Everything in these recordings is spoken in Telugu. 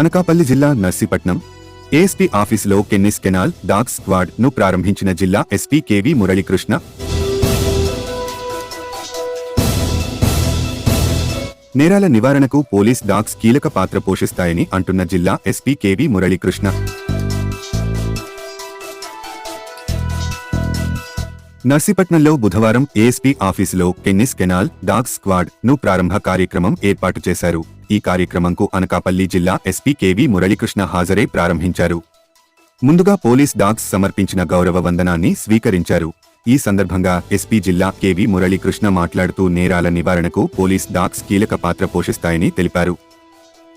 అనకాపల్లి జిల్లా నర్సీపట్నం. ఏఎస్పీ ఆఫీసులో కెన్నిస్ కెనాల్ డాగ్ స్క్వాడ్ను ప్రారంభించిన జిల్లా ఎస్పీ కెవి మురళీకృష్ణ. నేరాల నివారణకు పోలీస్ డాగ్స్ కీలక పాత్ర పోషిస్తాయని అంటున్న జిల్లా ఎస్పీ కెవి మురళీకృష్ణ. నర్సీపట్నంలో బుధవారం ఏఎస్పీ ఆఫీసులో కెన్నిస్ కెనాల్ డాగ్ స్క్వాడ్ను ప్రారంభ కార్యక్రమం ఏర్పాటు చేశారు. ఈ కార్యక్రమంకు అనకాపల్లి జిల్లా ఎస్పీ కేవీ మురళీకృష్ణ హాజరై ప్రారంభించారు. ముందుగా పోలీస్ డాగ్స్ సమర్పించిన గౌరవ వందనాన్ని స్వీకరించారు. ఈ సందర్భంగా ఎస్పీ జిల్లా కేవీ మురళీకృష్ణ మాట్లాడుతూ నేరాల నివారణకు పోలీస్ డాగ్స్ కీలక పాత్ర పోషిస్తాయని తెలిపారు.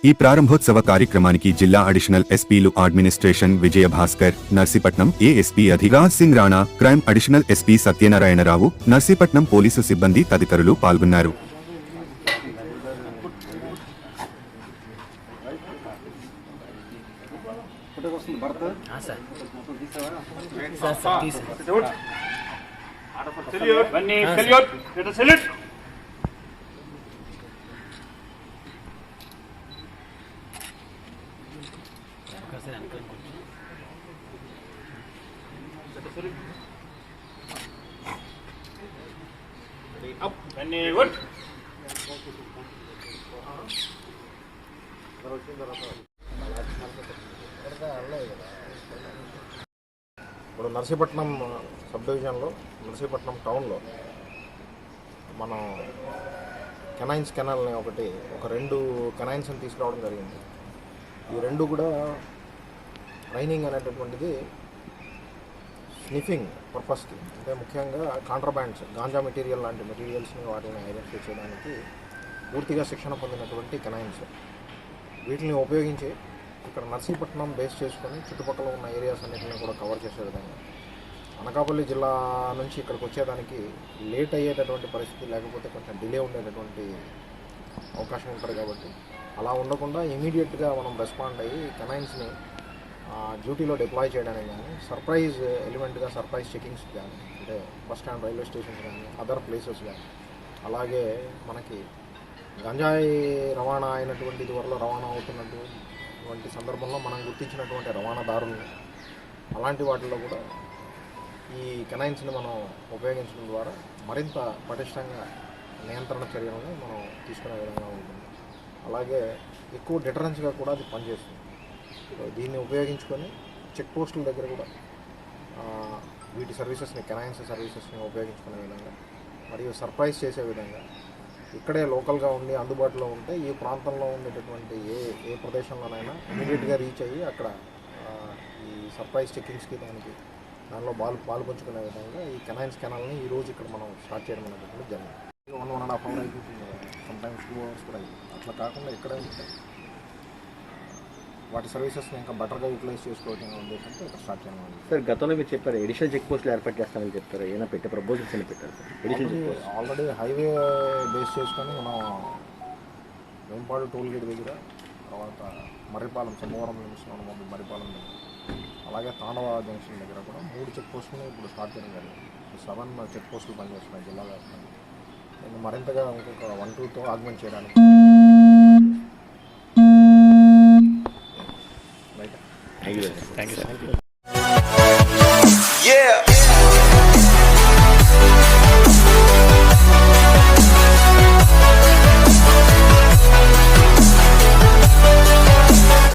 ఈ ప్రారంభోత్సవ కార్యక్రమానికి జిల్లా అడిషనల్ ఎస్పీలు administration Vijaya Bhaskar Narsipatnam ASP Adhiraj Singh Rana crime additional SP Satyanarayana Rao Narsipatnam police సిబ్బంది తదితరులు పాల్గొన్నారు. Salute salute salute Up. ఇప్పుడు నర్సీపట్నం సబ్ డివిజన్లో నర్సీపట్నం టౌన్లో మనం కెనైన్స్ కెనాల్ని ఒకటి ఒక రెండు కెనైన్స్ని తీసుకురావడం జరిగింది ఈ రెండు కూడా ట్రైనింగ్ అనేటటువంటిది స్నిఫింగ్ పర్పస్కి అంటే ముఖ్యంగా కాంట్రాబ్యాండ్స్ గాంజా మెటీరియల్ లాంటి మెటీరియల్స్ని వాటిని ఐడెంటిఫై చేయడానికి పూర్తిగా శిక్షణ పొందినటువంటి కెనైన్స్ వీటిని ఉపయోగించి ఇక్కడ నర్సీపట్నం బేస్ చేసుకొని చుట్టుపక్కల ఉన్న ఏరియాస్ అన్నింటిని కూడా కవర్ చేసే విధంగా. అనకాపల్లి జిల్లా నుంచి ఇక్కడికి వచ్చేదానికి లేట్ అయ్యేటటువంటి పరిస్థితి లేకపోతే కొంచెం డిలే ఉండేటటువంటి అవకాశం ఉంటుంది కాబట్టి అలా ఉండకుండా ఇమీడియట్గా మనం రెస్పాండ్ అయ్యి కెనైన్స్ని డ్యూటీలో డిప్లాయ్ చేయడానికి కానీ సర్ప్రైజ్ ఎలిమెంట్గా సర్ప్రైజ్ చెకింగ్స్ కానీ అంటే బస్ స్టాండ్ రైల్వే స్టేషన్స్ కానీ అదర్ ప్లేసెస్ కానీ అలాగే మనకి గంజాయి రవాణా అయినటువంటి త్వరలో రవాణా అవుతున్నటువంటి సందర్భంలో మనం గుర్తించినటువంటి రవాణాదారులను అలాంటి వాటిల్లో కూడా ఈ కెనైన్స్ని మనం ఉపయోగించడం ద్వారా మరింత పటిష్టంగా నియంత్రణ చర్యలను మనం తీసుకునే విధంగా ఉంటుంది. అలాగే ఎక్కువ డిటరెన్స్గా కూడా అది పనిచేస్తుంది. దీన్ని ఉపయోగించుకొని చెక్ పోస్టుల దగ్గర కూడా వీటి సర్వీసెస్ని కెనాయన్స్ సర్వీసెస్ని ఉపయోగించుకునే విధంగా మరియు సర్ప్రైజ్ చేసే విధంగా ఇక్కడే లోకల్గా ఉండి అందుబాటులో ఉంటే ఈ ప్రాంతంలో ఉండేటటువంటి ఏ ఏ ప్రదేశంలోనైనా ఇమీడియట్గా రీచ్ అయ్యి అక్కడ ఈ సర్ప్రైజ్ చెక్కింగ్స్కి దానికి దానిలో పాలు పాలు పంచుకునే విధంగా ఈ కెనైన్స్ కెనాల్ని ఈ రోజు ఇక్కడ మనం స్టార్ట్ చేయడం అనేటువంటి జరిగింది. One one and half hour అయిపోతుంది. సమ్ టైమ్స్ టూ అవర్స్ కూడా అయ్యింది అట్లా కాకుండా ఇక్కడే ఉంటాయి. వాటి సర్వీసెస్ని ఇంకా బెటర్గా యూటిలైజ్ చేసుకోవడం ఉద్దేశంతో ఇక్కడ స్టార్ట్ చేయడం సార్ గతంలో మీరు చెప్పారు ఎడిషనల్ చెక్ పోస్టులు ఏర్పాటు చేస్తామని చెప్పారు. ఏమైనా పెట్టే ప్రపోజల్స్ అని పెట్టారు sir? Additional check post. Already highway base చేసుకొని మనం వేంపాడు టోల్ గేట్ దగ్గర తర్వాత మర్రిపాలెం ఉన్న మొదలు మర్రిపాలెం దగ్గర అలాగే తాండవ జంక్షన్ దగ్గర కూడా మూడు చెక్ పోస్టులు ఇప్పుడు స్టార్ట్ చేయడం జరిగింది. సెవెన్ చెక్ పోస్టులు పనిచేస్తున్నాయి జిల్లా వ్యాప్తంగా. మరింతగా ఇంకొక వన్ టూతో ఆగ్మెంట్ చేయడానికి